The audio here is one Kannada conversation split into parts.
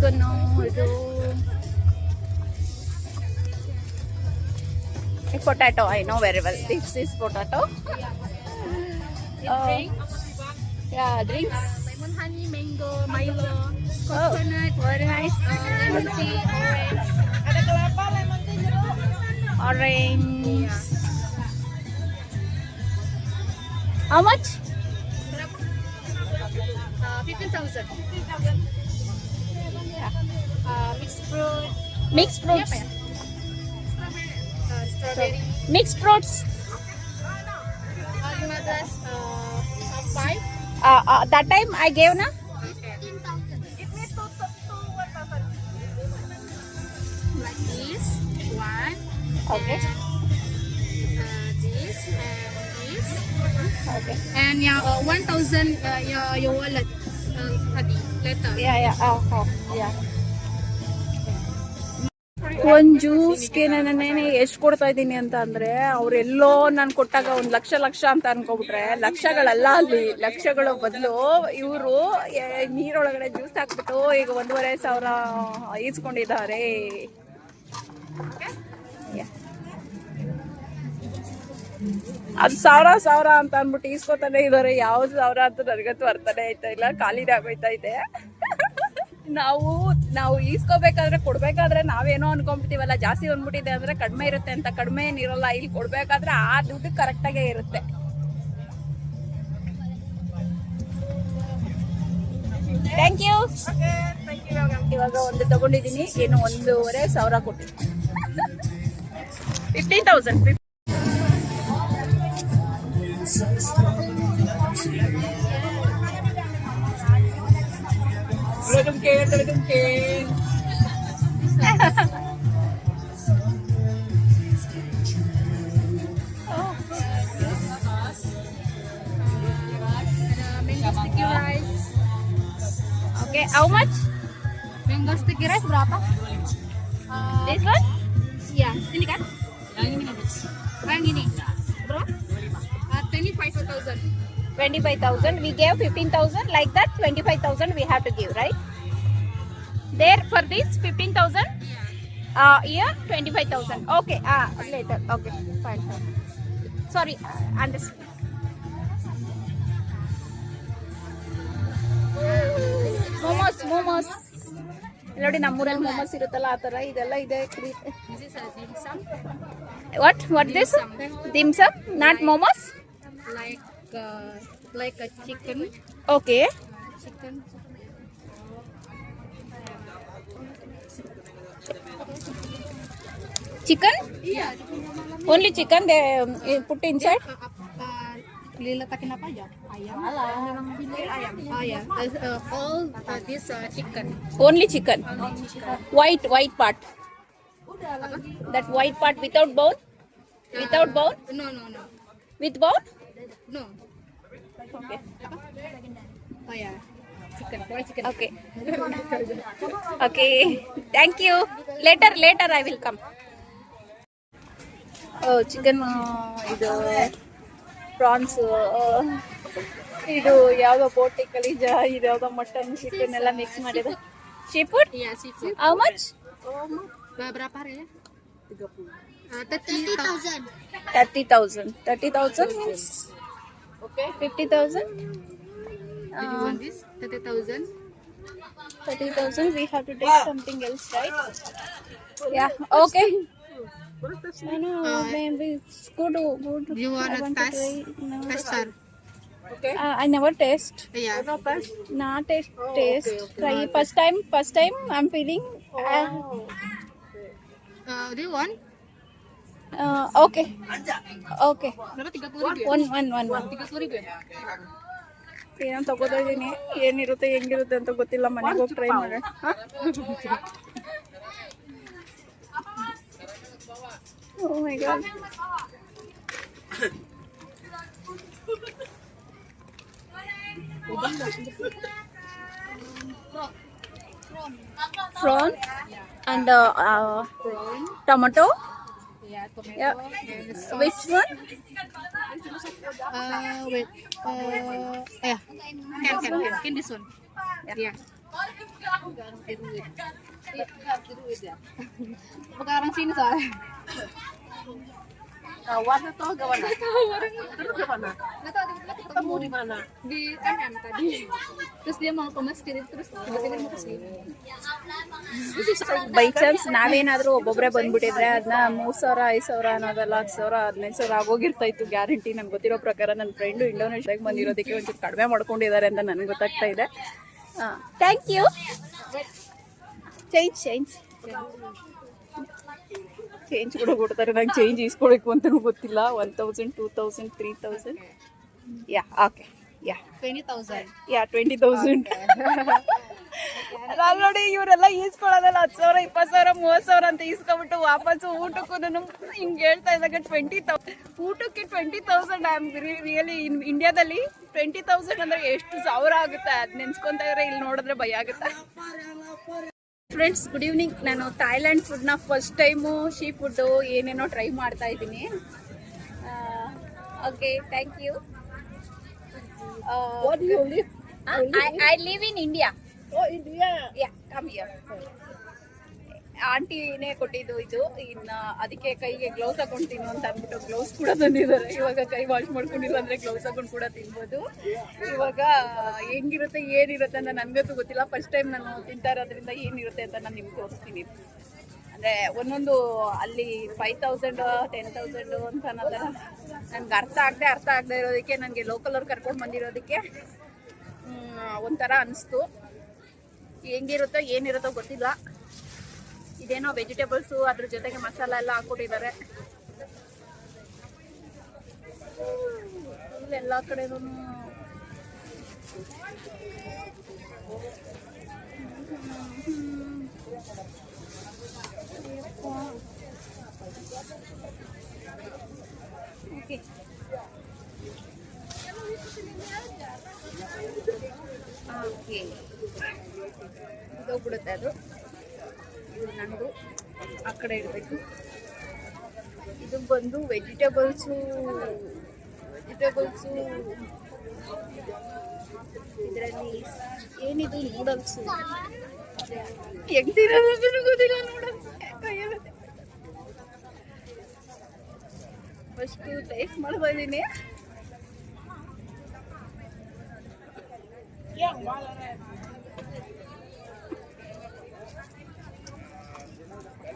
to know do potato i know very well. This is potato. Uh, yeah drinks. Lemon honey mango milo oh, coconut oh, very nice. Uh, orange. orange. How much? Uh, 15,000. 15,000. Uh, mixed fruit, Mixed fruits. uh, strawberry, Mixed fruits. almadas, uh, uh, five. Uh, uh, that time I gave na. Like this, one, Okay. uh, this, and this. Okay. And yeah, uh, 1,000 uh, your, your wallet. Yeah, yeah. Oh, oh, yeah. ಒಂದ್ ಜ್ಯೂಸ್ಗೆ ನಾನೇನೆ ಎಷ್ಟು ಕೊಡ್ತಾ ಇದ್ದೀನಿ ಅಂತ ಅಂದ್ರೆ ಅವ್ರೆಲ್ಲೋ ನಾನು ಕೊಟ್ಟಾಗ ಒಂದ್ ಲಕ್ಷ ಲಕ್ಷ ಅಂತ ಅನ್ಕೊಬಿಟ್ರೆ ಲಕ್ಷಗಳಲ್ಲ ಅಲ್ಲಿ ಲಕ್ಷಗಳ ಬದಲು ಇವರು ನೀರೊಳಗಡೆ ಜ್ಯೂಸ್ ಹಾಕ್ಬಿಟ್ಟು ಈಗ ಒಂದೂವರೆ ಸಾವಿರ ಈಸ್ಕೊಂಡಿದ್ದಾರೆ. ಅದು ಸಾವಿರ ಸಾವಿರ ಅಂತ ಅಂದ್ಬಿಟ್ಟು ಈಸ್ಕೊತಾನೆ ಇದಾರೆ. ಯಾವ್ದು ಸಾವಿರ ಅಂತ ನನಗಂತೂ ಅರ್ಥನೇ ಆಯ್ತಾ ಇಲ್ಲ. ಖಾಲಿನೇ ಆಗೋಯ್ತಾ ಇದೆ. ನಾವು ನಾವು ಈಸ್ಕೋಬೇಕಾದ್ರೆ ಕೊಡ್ಬೇಕಾದ್ರೆ ನಾವೇನೋ ಅನ್ಕೊಂಡ್ಬಿಟ್ಟಿವಲ್ಲ. ಜಾಸ್ತಿ ಬಂದ್ಬಿಟ್ಟಿದೆ ಅಂದ್ರೆ ಕಡಿಮೆ ಇರುತ್ತೆ ಅಂತ. ಕಡಿಮೆ ಏನಿರಲ್ಲ ಇಲ್ಲಿ ಕೊಡ್ಬೇಕಾದ್ರೆ ಆ ದುಡ್ಡು ಕರೆಕ್ಟಾಗೇ ಇರುತ್ತೆ. ಥ್ಯಾಂಕ್ ಯು ಇವಾಗ ಒಂದು ತಗೊಂಡಿದ್ದೀನಿ. ಏನು ಒಂದೂವರೆ ಸಾವಿರ ಕೊಟ್ಟಿದ್ದೀನಿ. Fifteen thousand Uh, mango sticky rice. Okay how much Mango sticky rice berapa? Uh, this one Iya, ini kan? 25,000. We gave 15,000. Like that, 25,000 we have to give, right? There for this 15,000. Uh, here 25,000. Okay. Ah, later. Okay. Fine. Fine. Sorry. Uh, understand. Momos momos ನೋಡಿ ನಮ್ಮೂರಲ್ಲಿ ಮೋಮೋಸ್ ಇರುತ್ತಲ್ಲ ಆ ಥರ ಇದೆಲ್ಲ ಇದೆ This is a dim sum. What what this dim sum not momos Like uh, like a chicken. Okay. Chicken. Chicken? Yeah. Only chicken they um, put inside. Uh, uh, uh, Lilatakin apa aja? Ayam. ayam. Oh ah, all uh, this uh, chicken. Only chicken. Only chicken. White white part. That white part without bone? Without bone? No no no. With bone? No. Okay Oh ya. Chicken. Why chicken? Okay okay thank you later later I will come chicken ಇದು ಪ್ರಾನ್ಸ್ ಇದು ಯಾವುದೋ ಬೋಟಿ ಕಲೀಜ ಇದು ಯಾವುದೋ ಮಟನ್ ಚಿಕನ್ ಎಲ್ಲ ಮಿಕ್ಸ್ ಮಾಡಿದೆ seafood how much Berapa harganya? 30 30,000. Thirty thousand thirty thousand means okay Fifty thousand Do you want this? 30,000. Thirty thousand we have to take something else right yeah okay No, no, maybe it's good, good. Do you want I to want test? try. No. Tester. Uh, I never taste. Iya. Not taste. taste. Try first time. First time I'm feeling. Uh, Uh, do you want? Uh, okay. Okay. Berapa? 30 ribu ya? One, one, one, one. 30 ribu ya? ಏನೋ ತಗೋತಾ ಇದೀನಿ ಏನಿರುತ್ತೆ ಹೆಂಗಿರುತ್ತೆ ಅಂತ ಗೊತ್ತಿಲ್ಲ ಮನೆಗೆ ಹೋಗಿ ಟ್ರೈ ಮಾಡೋಣ ಓ my god Yeah, tomato. Yep. Yeah. Which one? Uh, wait. Uh, yeah. Can, can, can. Can this one? Yeah. yeah. Magkarang sino sa kawan atau gawana? Gak tahu orang terus gawana. Gak tahu tiba-tiba ketemu, di mana? Di tadi. Terus dia mau ke masjid terus tiba-tiba mau ke sini. By chance ನಾವೇನಾದ್ರೂ ಒಬ್ಬೊಬ್ರೆ ಬಂದ್ಬಿಟ್ಟಿದ್ರೆ ಅದನ್ನ ಮೂರ್ ಸಾವಿರ ಐದ್ ಸಾವಿರ ನಾವೆಲ್ಲ ಹತ್ತು ಸಾವಿರ ಹದಿನೈದು ಸಾವಿರ ಆಗೋಗಿರ್ತಾಯ್ತು ಗ್ಯಾರಂಟಿ ನಂಗೆ ಗೊತ್ತಿರೋ ಪ್ರಕಾರ ನನ್ನ ಫ್ರೆಂಡು ಇಂಡೋನೇಷ್ಯಾಗೆ ಬಂದಿರೋದಕ್ಕೆ ಒಂಚೂರು ಕಡಿಮೆ ಮಾಡ್ಕೊಂಡಿದ್ದಾರೆ ಅಂತ ನನಗೆ ಗೊತ್ತಾಗ್ತಾ ಇದೆ thank you change change change ಕೂಡ ಕೊಡ್ತಾರೆ. ನಂಗೆ ಚೇಂಜ್ ಇಸ್ಕೊಳ್ಬೇಕು ಅಂತಲೂ ಗೊತ್ತಿಲ್ಲ. One thousand two thousand three thousand yeah okay yeah twenty thousand yeah twenty thousand ಅಲ್ಲಿ ನೋಡಿ ಇವರೆಲ್ಲ ಈಸ್ಕೊಳ್ಳೋದಲ್ಲ. ಹತ್ತು ಸಾವಿರ ಇಪ್ಪತ್ತು ಸಾವಿರ ಮೂವತ್ತು ಸಾವಿರ ಅಂತ ಈಸ್ಕೊಬಿಟ್ಟು ವಾಪಸ್ಸು ಊಟಕ್ಕೂ ಹಿಂಗೆ ಹೇಳ್ತಾ ಇದ್ದಾಗ ಟ್ವೆಂಟಿ ತೌ ಊಟಕ್ಕೆ twenty thousand I am really in ಇಂಡಿಯಾದಲ್ಲಿ ಟ್ವೆಂಟಿ ತೌಸಂಡ್ ಅಂದರೆ ಎಷ್ಟು ಸಾವಿರ ಆಗುತ್ತೆ? ಅದು ನೆನ್ಸ್ಕೊಂತ ಇದ್ರೆ ಇಲ್ಲಿ ನೋಡಿದ್ರೆ ಭಯ ಆಗುತ್ತೆ. ಫ್ರೆಂಡ್ಸ್ ಗುಡ್ ಈವ್ನಿಂಗ್ ನಾನು ಥಾಯ್ಲ್ಯಾಂಡ್ ಫುಡ್ನ ಫಸ್ಟ್ ಟೈಮು ಶೀ ಫುಡ್ಡು ಏನೇನೋ ಟ್ರೈ ಮಾಡ್ತಾ ಇದ್ದೀನಿ. Okay thank you I live in India oh India yeah come. Oh, India. Yeah, come here. ಆಂಟಿನೇ ಕೊಟ್ಟಿದ್ದು ಇದು. ಇನ್ನ ಅದಕ್ಕೆ ಕೈಗೆ ಗ್ಲೌಸ್ ಹಾಕೊಂಡ್ತೀನಿ ಅಂತ ಅಂದ್ಬಿಟ್ಟು ಗ್ಲೌಸ್ ಕೂಡ ತಂದಿದ್ದಾರೆ. ಇವಾಗ ಕೈ ವಾಶ್ ಮಾಡ್ಕೊಂಡಿಲ್ಲ ಅಂದ್ರೆ ಗ್ಲೌಸ್ ಹಾಕೊಂಡು ಕೂಡ ತಿನ್ಬೋದು. ಇವಾಗ ಹೆಂಗಿರುತ್ತೆ, ಏನಿರುತ್ತೆ ಅಂತ ನನ್ಗಂತೂ ಗೊತ್ತಿಲ್ಲ. ಫಸ್ಟ್ ಟೈಮ್ ನಾನು ತಿಂತಾ ಇರೋದ್ರಿಂದ ಏನಿರುತ್ತೆ ಅಂತ ನಾನು ನಿಮ್ಗೆ ತೋರಿಸ್ತೀನಿ. ಅಂದ್ರೆ ಒಂದೊಂದು ಅಲ್ಲಿ ಫೈವ್ ತೌಸಂಡ್ ಟೆನ್ ತೌಸಂಡ್ ಅಂತ ಅನ್ನೋದಲ್ಲ ನನ್ಗೆ ಅರ್ಥ ಆಗದೆ ಅರ್ಥ ಆಗದೆ ಇರೋದಕ್ಕೆ, ನನಗೆ ಲೋಕಲ್ ಅವ್ರು ಕರ್ಕೊಂಡು ಬಂದಿರೋದಕ್ಕೆ ಒಂಥರ ಅನಿಸ್ತು. ಹೆಂಗಿರುತ್ತೋ, ಏನಿರುತ್ತೋ ಗೊತ್ತಿಲ್ಲ. ಇದೇನೋ ವೆಜಿಟೇಬಲ್ಸು ಅದ್ರ ಜೊತೆಗೆ ಮಸಾಲ ಎಲ್ಲ ಹಾಕೊಟ್ಟಿದ್ದಾರೆ ಎಲ್ಲ ಕಡೆನೂ. ಓಕೆ. ಓಕೆ. ಹೋಗ್ಬಿಡುತ್ತೆ ಅದು. ನಂದು ಆ ಕಡೆ ಇಡಬೇಕು ಇದು ಬಂದು ವೆಜಿಟೇಬಲ್ಸು ವೆಜಿಟೇಬಲ್ಸು ಇದರಲ್ಲಿ ಏನಿದು ನೂಡಲ್ಸು ಹೆಂಗ್ ತಿನ್ನೋದು ಅಂತನೂ ಗೊತ್ತಿಲ್ಲ ನೂಡಲ್ಸ್ ಕೈಯಲ್ಲಿ ಫಸ್ಟು ಟೇಸ್ಟ್ ಮಾಡ್ತಾ ಇದ್ದೀನಿ.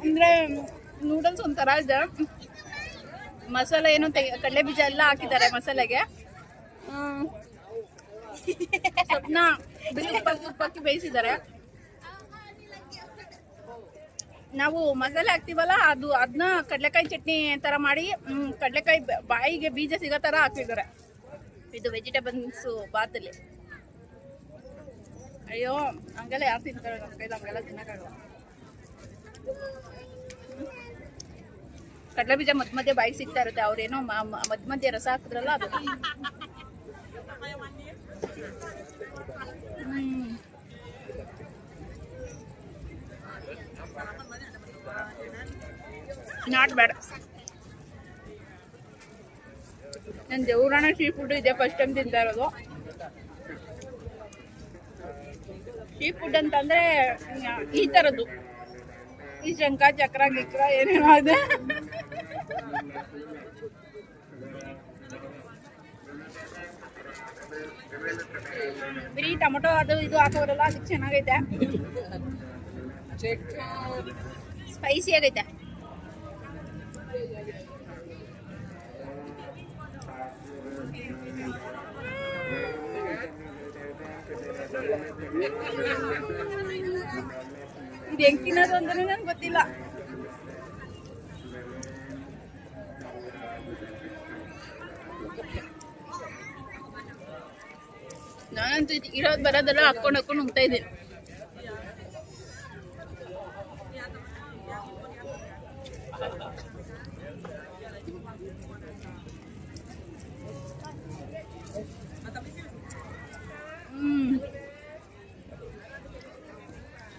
ಅಂದ್ರೆ ನೂಡಲ್ಸ್ ಒಂಥರ ಇದೆ. ಮಸಾಲೆ ಏನು ತೆಗೆ, ಕಡಲೆ ಬೀಜ ಎಲ್ಲ ಹಾಕಿದ್ದಾರೆ ಮಸಾಲೆಗೆ. ಹ್ಮ್. ಸ್ವಪ್ನ ಬಿಳಿ ಉಪ್ಪಾಕಿ ಉಪ್ಪಾಕಿ ಬೇಯಿಸಿದ್ದಾರೆ. ನಾವು ಮಸಾಲೆ ಹಾಕ್ತೀವಲ್ಲ, ಅದು ಅದನ್ನ ಕಡಲೆಕಾಯಿ ಚಟ್ನಿ ಥರ ಮಾಡಿ ಕಡಲೆಕಾಯಿ ಬಾಯಿಗೆ ಬೀಜ ಸಿಗೋ ಥರ ಹಾಕಿದ್ದಾರೆ. ಇದು ವೆಜಿಟೇಬಲ್ಸು ಬಾತಲ್ಲಿ. ಅಯ್ಯೋ, ಹಂಗೆಲ್ಲ ಯಾರು ತಿಂತಾರೆ ನಮ್ಮ ಹಂಗೆಲ್ಲ ತಿನ್ನಕ್ಕಾಗಲ್ಲ. ಕಡಲೆ ಬೀಜ ಮಧ್ಯ ಮಧ್ಯೆ ಬಾಯಿಗೆ ಸಿಗ್ತಾ ಇರುತ್ತೆ, ಅವ್ರೇನೋ ಮಧ್ಯ ಮಧ್ಯೆ ರಸ ಹಾಕಿದ್ರಲ್ಲ ಅದು. ನಾಟ್ ಬ್ಯಾಡ್ ನನ್ ದೇವರಾಣ ಸೀ ಫುಡ್ ಇದೆ ಫಸ್ಟ್ ಟೈಮ್ ತಿಂತಾ ಇರೋದು. ಸೀ ಫುಡ್ ಅಂತಂದ್ರೆ, ಈ ಥರದ್ದು ಈ ಶಂಕ ಚಕ್ರ ಗಿಕ್ರ ಏನೇನೋ ಇದೆ. ಬರೀ ಟೊಮೊಟೊ ಅದು ಇದು ಹಾಕೋರಲ್ಲ ಅದಕ್ಕೆ ಚೆನ್ನಾಗೈತೆ. ಸ್ಪೈಸಿ ಆಗೈತೆ. ಇದು ಅಂತಾನೆ ನನ್ಗೆ ಗೊತ್ತಿಲ್ಲ. ನಾನಂತೂ ಇರೋದ್ ಬರೋದೆಲ್ಲ ಹಾಕೊಂಡು ಹಾಕೊಂಡು ಹೋಗ್ತಾ ಇದ್ದೀನಿ.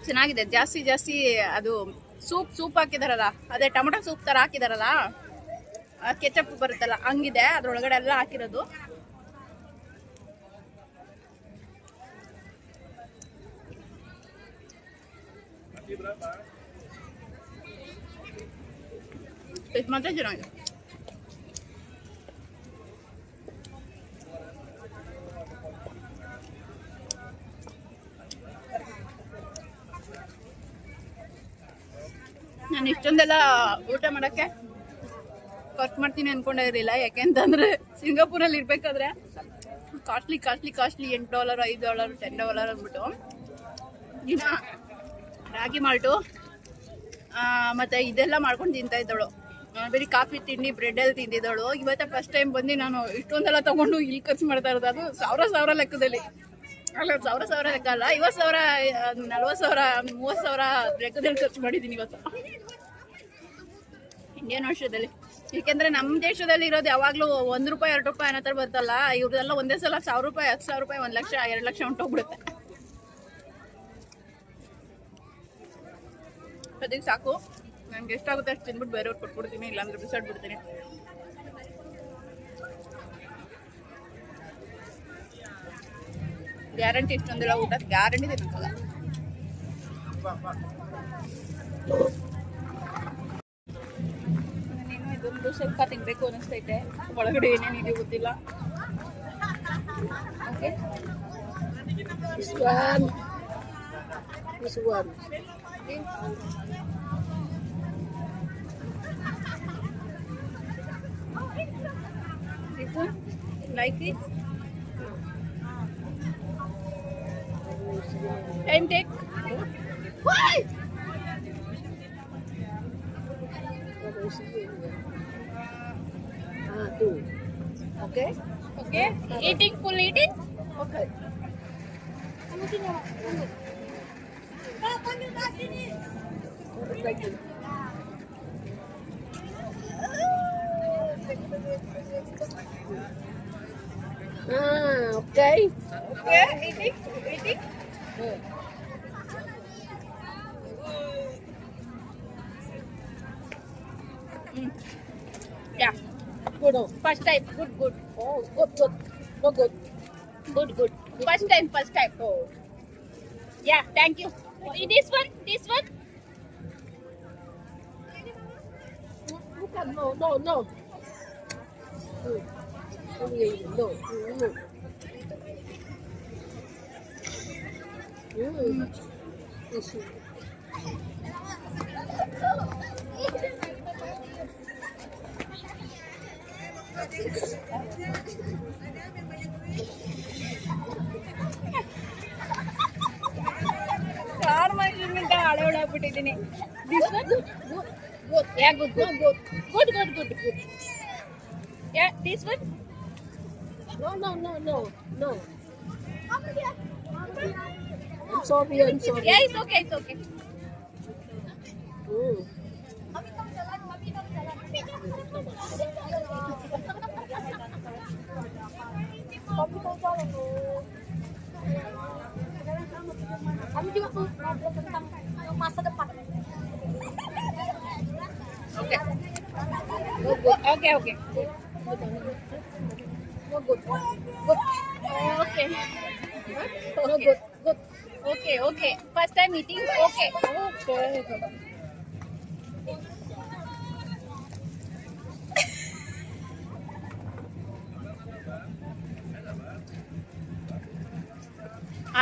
ಚೆನ್ನಾಗಿದೆ. ಜಾಸ್ತಿ ಜಾಸ್ತಿ ಅದು ಸೂಪ್ ಸೂಪ್ ಹಾಕಿದಾರಲ್ಲ, ಅದೇ ಟೊಮೊಟೊ ಸೂಪ್ ತರ ಹಾಕಿದಾರಲ್ಲ ಕೆಚಪ್ ಬರುತ್ತಲ್ಲ, ಹಂಗಿದೆ, ಅದ್ರೊಳಗಡೆ ಎಲ್ಲ ಹಾಕಿರೋದು. ಮತ್ತೆ ಮಾತ್ರ ಚೆನ್ನಾಗಿದೆ. ನಾನು ಇಷ್ಟೊಂದೆಲ್ಲ ಊಟ ಮಾಡೋಕ್ಕೆ ಖರ್ಚು ಮಾಡ್ತೀನಿ ಅನ್ಕೊಂಡಿರಲಿಲ್ಲ ಯಾಕೆಂತಂದ್ರೆ ಸಿಂಗಾಪುರಲ್ಲಿ ಇರಬೇಕಾದ್ರೆ ಕಾಸ್ಟ್ಲಿ ಕಾಸ್ಟ್ಲಿ ಕಾಸ್ಟ್ಲಿ ಎಂಟು ಡಾಲರ್ ಐದು ಡಾಲರ್ ಟೆನ್ ಡಾಲರ್ ಅಂದ್ಬಿಟ್ಟು. ದಿನ ರಾಗಿ ಮಾಲ್ಟು ಮತ್ತು ಇದೆಲ್ಲ ಮಾಡ್ಕೊಂಡು ತಿಂತಾ ಇದ್ದಳು ಬರೀ ಕಾಫಿ ತಿಂಡಿ ಬ್ರೆಡ್ ಎಲ್ಲ ತಿಂದಿದ್ದಳು ಇವತ್ತೇ ಫಸ್ಟ್ ಟೈಮ್ ಬಂದು ನಾನು ಇಷ್ಟೊಂದೆಲ್ಲ ತೊಗೊಂಡು ಇಲ್ಲಿ ಖರ್ಚು ಮಾಡ್ತಾ ಇರೋದು. ಅದು ಸಾವಿರ ಸಾವಿರ ಲೆಕ್ಕದಲ್ಲಿ. ಅಲ್ಲ, ಸಾವಿರ ಸಾವಿರ ಲೆಕ್ಕಲ್ಲ. ಐವತ್ತು ಸಾವಿರ ನಲ್ವತ್ತು ಸಾವಿರ, ಮೂವತ್ತು ಸಾವಿರ ಲೆಕ್ಕದಲ್ಲಿ ಖರ್ಚು ಮಾಡಿದ್ದೀನಿ ಇವತ್ತು. ಇಂಡಿಯನ್ ವರ್ಷದಲ್ಲಿ? ಏಕೆಂದ್ರೆ ನಮ್ಮ ದೇಶದಲ್ಲಿ ಇರೋದು ಯಾವಾಗಲೂ ಒಂದು ರೂಪಾಯಿ, ಎರಡು ರೂಪಾಯಿ ಅನ್ನೋ ಥರ ಬರ್ತಲ್ಲ ಇವ್ರದೆಲ್ಲ ಒಂದೇ ಸಲ ಸಾವಿರ ರೂಪಾಯಿ, ಹತ್ತು ಸಾವಿರ ರೂಪಾಯಿ, ಒಂದು ಲಕ್ಷ, ಎರಡು ಲಕ್ಷ ಹೊಂಟೋಗ್ಬಿಡುತ್ತೆ ಅದಕ್ಕೆ ಸಾಕು. ನನಗೆ ಎಷ್ಟಾಗುತ್ತೆ ಅಷ್ಟು ತಿಂದ್ಬಿಟ್ಟು ಬೇರೆಯವ್ರು ಕೊಟ್ಬಿಡ್ತೀನಿ, ಇಲ್ಲಾಂದ್ರೆ ಬಿಸಾಡ್ಬಿಡ್ತೀನಿ. ಗ್ಯಾರಂಟಿ ಇಷ್ಟೊಂದಿಲ್ಲ ಊಟ ಗ್ಯಾರಂಟಿ ತಿನ್ನಕ್ಕಲ್ಲ ನಾನೇನೋ ಇದೊಂದು ಸ್ವಲ್ಪ ತಿನ್ಬೇಕು ಅನಿಸ್ತೈತೆ. ಒಳಗಡೆ ಏನೇನಿದೆ ಗೊತ್ತಿಲ್ಲ. Okay? Like it? Time take. Why? Ah, two. Okay. Okay. Eating, full eating? Okay. Thank you. Ah, okay. Okay. Eating, eating. Mm. Yeah. Good. oh. First time. Good, good. Oh, good, good. No good. Good, good. First time, first time. Oh. Yeah, thank you. This one, this one. No, no, no. Mm. Okay, No. Car ಮನುಷ್ಯನ್ಗಿಂತ ಹಳೆ ಹೊಡಾಗ್ಬಿಟ್ಟಿದ್ದೀನಿ this one Good, good. Yeah good good good good good good good yeah this one No, no, no, no, no. I'm sorry, I'm sorry. Yeah, it's okay, it's okay. Hmm. Kami juga tuh ngobrol tentang masa depan. Oke. Oke, oke. Good. Good. Oke. Good. Good. Okay okay. First time meeting okay.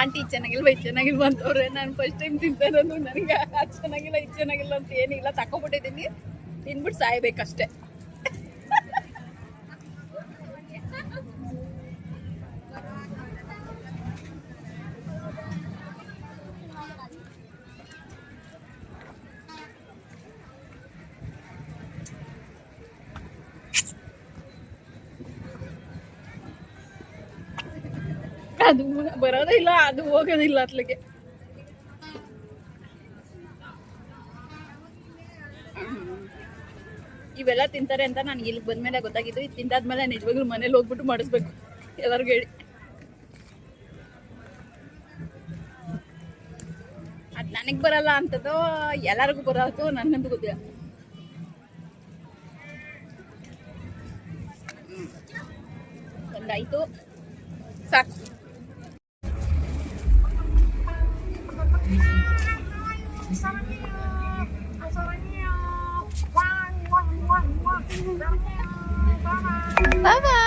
Aunty ಚೆನ್ನಾಗಿಲ್ವ? ಇದು ಚೆನ್ನಾಗಿಲ್ವ ಅಂತವ್ರೆ? ನಾನು ಫಸ್ಟ್ ಟೈಮ್ ತಿಂತಾ ನನಗೆ ಅದು ಚೆನ್ನಾಗಿಲ್ಲ, ಇದು ಚೆನ್ನಾಗಿಲ್ಲ ಅಂತ ಏನಿಲ್ಲ. ತಕೊಬಿಟ್ಟಿದ್ದೀನಿ ತಿನ್ಬಿಟ್ಟು ಸಾಯ್ಬೇಕಷ್ಟೇ. ಬರೋದೇ ಇಲ್ಲ, ಅದು ಹೋಗೋದಿಲ್ಲ ಅತ್ಲಿಗೆ. ಇವೆಲ್ಲ ತಿಂತಾರೆ ಅಂತ ನನಗೆ ಇಲ್ಲಿ ಬಂದ್ಮೇಲೆ ಗೊತ್ತಾಗಿತ್ತು ಇದು ತಿಂದಾದ್ಮೇಲೆ ನಿಜವಾಗ್ಲೂ ಮನೇಲಿ ಹೋಗ್ಬಿಟ್ಟು ಮಾಡಿಸ್ಬೇಕು. ಎಲ್ಲರಿಗೂ ಹೇಳಿ. ಅದು ನನಗೆ ಬರಲ್ಲ ಅಂತದೋ ಎಲ್ಲರಿಗೂ ಬರೋದು ನನಗಂತೂ ಗೊತ್ತಿಲ್ಲ. ಒಂದಾಯ್ತು Bye bye.